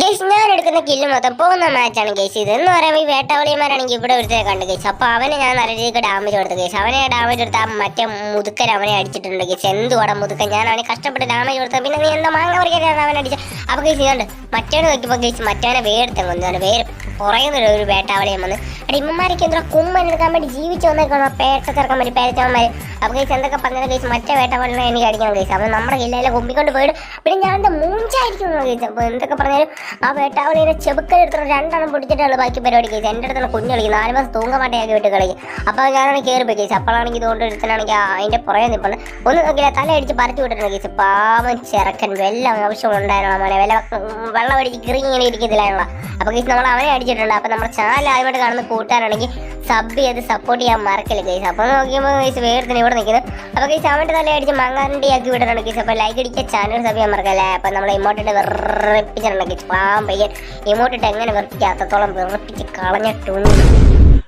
Guys ഞാൻ എടുക്കുന്ന kill മൊത്തം പോകുന്ന മാച്ചാണ് ഗേസ് ഇത്. എന്ന് പറയുമ്പോൾ ഈ വേട്ടാവളിയന്മാരാണെങ്കിൽ ഇവിടെ ഒരുത്തരെ കണ്ട് ഗേസ് അപ്പോൾ അവനെ ഞാൻ നല്ല രീതിക്ക് ഡാമേജ് കൊടുത്തു ഗേസ് അവനെ ഡാമേജ് കൊടുത്ത ആ മറ്റേ മുതുക്കൻ അവനെ അടിച്ചിട്ടുണ്ട് ഗേസ് എന്തുവാടാ മുതുക്കൻ. ഞാൻ അവനെ കഷ്ടപ്പെട്ട് ഡാമേജ് കൊടുത്ത. പിന്നെ നീ എന്താ മാങ്ങ പറിക്കാൻ അവനെ അടിച്ച? അപ്പോൾ ഗേസ് ഇതുണ്ട്. മറ്റവനെ നോക്കിയപ്പോൾ ഗേസ് മറ്റവനെ വേർത്തെ കൊന്നു. വേർ കുറയുന്ന ഒരു വേട്ടാവളിയം വന്ന്. അടി ഇമ്മമാരൊക്കെ എന്താ കുമ്മൻ എടുക്കാൻ വേണ്ടി ജീവിച്ചു വന്നേക്കാണ് പേട്ട ചെറുക്കാൻ വേണ്ടി പേരച്ചവന്മാര് അപ്പോൾ ഗേസ് എന്തൊക്കെ പറഞ്ഞാൽ ഗേസ് മറ്റേ വേട്ടാവളിനെ എനിക്ക് അടിക്കണം ഗേസ് അപ്പൊ നമ്മുടെ ജില്ലയിലെ കുമ്പിക്കൊണ്ട് പോയിട്ട് പിന്നെ ഞാൻ എന്താ മൂഞ്ചായിരിക്കും ഗേസ് അപ്പോൾ എന്തൊക്കെ പറഞ്ഞാലും ആ വേട്ടാവളിനെ എടുത്തോ രണ്ടെണ്ണം പൊടിച്ചിട്ടാണ് ബാക്കി പരിപാടി കേസ്. എന്റെ അടുത്താണ് കുഞ്ഞു കളിക്കും നാല് മാസം തൂങ്ങമാട്ടയാക്കി വിട്ട് കളിക്കും. അപ്പോൾ ഞാനാണെങ്കിൽ കയറി പോയി കേസ്. അപ്പോഴാണെങ്കിൽ ഇതുകൊണ്ട് ഒരുത്തനാണെങ്കിൽ അതിന്റെ പുറകെ നിൽപ്പുണ്ട് ഒന്ന് നോക്കില്ല തല അടിച്ച് പറിച്ചു വിട്ടിട്ടുണ്ട് കേസ്. പാവൻ ചെറുക്കൻ. വെള്ളം ആവശ്യം ഉണ്ടായിരുന്നു മോനെ? വെള്ളം വെള്ളം അടിച്ച് കിറങ്ങി ഇങ്ങനെ ഇരിക്കുന്നില്ല അപ്പോൾ കേസ് നമ്മൾ അവനെ അടിച്ചിട്ടുണ്ട്. അപ്പോൾ നമ്മുടെ ചാനൽ ആദ്യമായിട്ട് കാണുന്ന കൂട്ടുകാരാണെങ്കിൽ സബ് ചെയ്ത് സപ്പോർട്ട് ചെയ്യാൻ മറക്കല്ലേ കേസ് അപ്പോൾ നോക്കിയപ്പോൾ കേസ് തന്നെ ഇവിടെ നിൽക്കുന്നത് അപ്പോൾ കേസ് അവന്റെ തല അടിച്ച് മങ്ങാണ്ടി ആക്കി വിടണം കേസ് അപ്പോൾ ലൈക്ക് അടിക്കുക ചാനൽ സബ് ചെയ്യാൻ മറക്കല്ലേ? അപ്പോൾ നമ്മൾ ഇമോട്ടിട്ട് വെറുപ്പിച്ചിട്ടുണ്ട് കേസ് പാവം പയ്യൻ. ഇമോട്ടിട്ട് എങ്ങനെ വെറുപ്പിക്കാത്തത്തോളം വെറുപ്പിച്ച് കളഞ്ഞിട്ടുണ്ട്